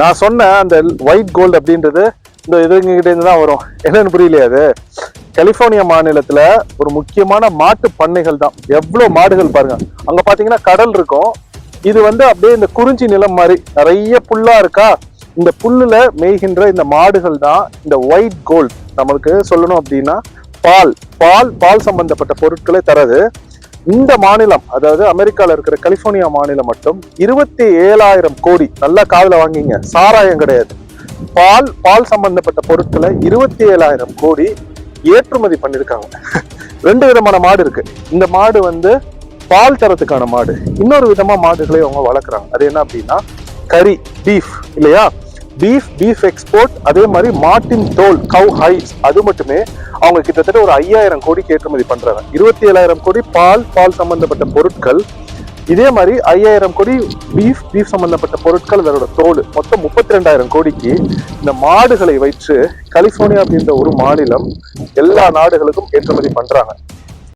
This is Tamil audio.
நான் சொன்ன அந்த ஒயிட் கோல்டு அப்படின்றது இந்த இதுங்கிட்ட இருந்து தான் வரும். என்னன்னு புரியலையா அது? கலிபோர்னியா மாநிலத்துல ஒரு முக்கியமான மாட்டு பண்ணைகள் தான். எவ்வளவு மாடுகள் பாருங்க. அங்க பாத்தீங்கன்னா கடல் இருக்கும். இது வந்து அப்படியே இந்த குறிஞ்சி நிலம் மாதிரி நிறைய புல்லா இருக்கா? இந்த புல்லுல மேய்கின்ற இந்த மாடுகள் தான் இந்த ஒயிட் கோல்ட் நம்மளுக்கு சொல்லணும் அப்படின்னா பால். பால் பால் சம்பந்தப்பட்ட பொருட்களை தரது இந்த மாநிலம் அதாவது அமெரிக்கால இருக்கிற கலிபோர்னியா மாநிலம் மட்டும் இருபத்தி ஏழாயிரம் கோடி நல்லா காதல வாங்கிங்க. சாராயம் கிடையாது. பால் பால் சம்பந்தப்பட்ட பொருட்களை இருபத்தி ஏழாயிரம் கோடி ஏற்றுமதி பண்ணிருக்காங்க ரெண்டு விதமான மாடு இருக்கு. இந்த மாடு வந்து பால் தரத்துக்கான மாடு. இன்னொரு விதமா மாடுகளை அவங்க வளர்க்குறாங்க. அது என்ன அப்படின்னா கறி பீஃப் இல்லையா? பீஃப் பீஃப் எக்ஸ்போர்ட் அதே மாதிரி மாட்டின் தோல் கவ் ஹைஸ் அது மட்டுமே அவங்க கிட்டத்தட்ட ஒரு ஐயாயிரம் கோடிக்கு ஏற்றுமதி பண்றாங்க. இருபத்தி ஏழாயிரம் கோடி பால் பால் சம்பந்தப்பட்ட பொருட்கள். இதே மாதிரி ஐயாயிரம் கோடி பீஃப் பீஃப் சம்பந்தப்பட்ட பொருட்கள் அதோட தோல். மொத்தம் முப்பத்தி ரெண்டாயிரம் கோடிக்கு இந்த மாடுகளை வைத்து கலிபோர்னியா அப்படின்ற ஒரு மாநிலம் எல்லா நாடுகளுக்கும் ஏற்றுமதி பண்றாங்க.